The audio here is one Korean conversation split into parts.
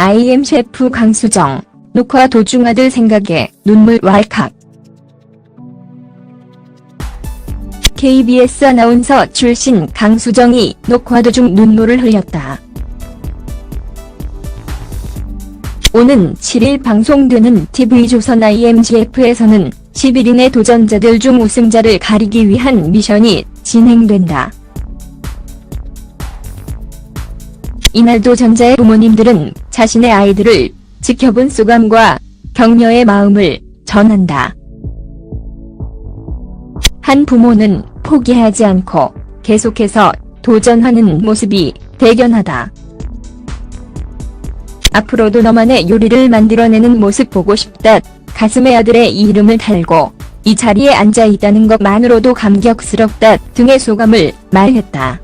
IM 셰프 강수정. 녹화 도중 아들 생각에 눈물 왈칵. KBS 아나운서 출신 강수정이 녹화 도중 눈물을 흘렸다. 오는 7일 방송되는 TV조선 IMGF에서는 11인의 도전자들 중 우승자를 가리기 위한 미션이 진행된다. 이날 도전자의 부모님들은 자신의 아이들을 지켜본 소감과 격려의 마음을 전한다. 한 부모는 포기하지 않고 계속해서 도전하는 모습이 대견하다. 앞으로도 너만의 요리를 만들어내는 모습 보고 싶다. 가슴에 아들의 이름을 달고 이 자리에 앉아 있다는 것만으로도 감격스럽다 등의 소감을 말했다.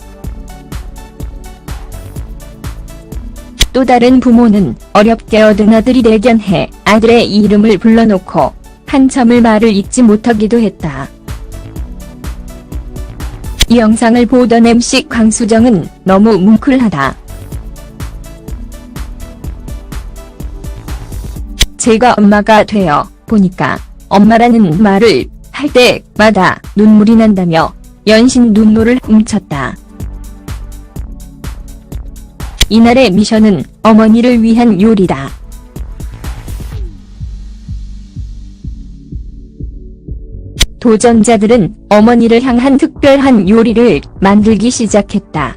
또 다른 부모는 어렵게 얻은 아들이 대견해 아들의 이름을 불러놓고 한참을 말을 잇지 못하기도 했다. 이 영상을 보던 MC 강수정은 너무 뭉클하다. 제가 엄마가 되어 보니까 엄마라는 말을 할 때마다 눈물이 난다며 연신 눈물을 훔쳤다. 이날의 미션은 어머니를 위한 요리다. 도전자들은 어머니를 향한 특별한 요리를 만들기 시작했다.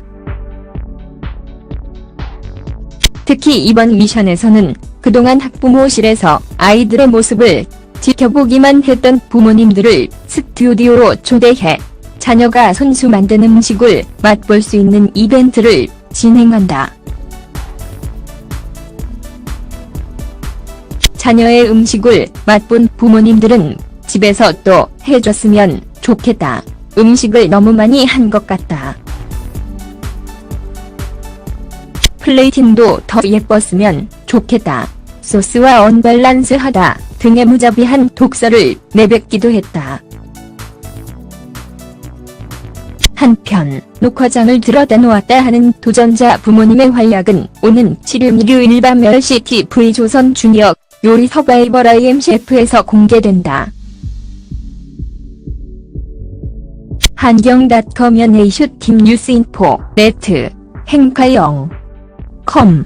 특히 이번 미션에서는 그동안 학부모실에서 아이들의 모습을 지켜보기만 했던 부모님들을 스튜디오로 초대해 자녀가 손수 만든 음식을 맛볼 수 있는 이벤트를 진행한다. 자녀의 음식을 맛본 부모님들은 집에서 또 해줬으면 좋겠다. 음식을 너무 많이 한 것 같다. 플레이팅도 더 예뻤으면 좋겠다. 소스와 언밸런스하다 등의 무자비한 독설을 내뱉기도 했다. 한편 녹화장을 들여다 놓았다 하는 도전자 부모님의 활약은 오는 7일 일요 일 밤 10시 TV조선 주니어 요리 서바이벌 IM 셰프에서 공개된다. 한경닷컴 연예이슈팀 뉴스인포 네트 행카영 컴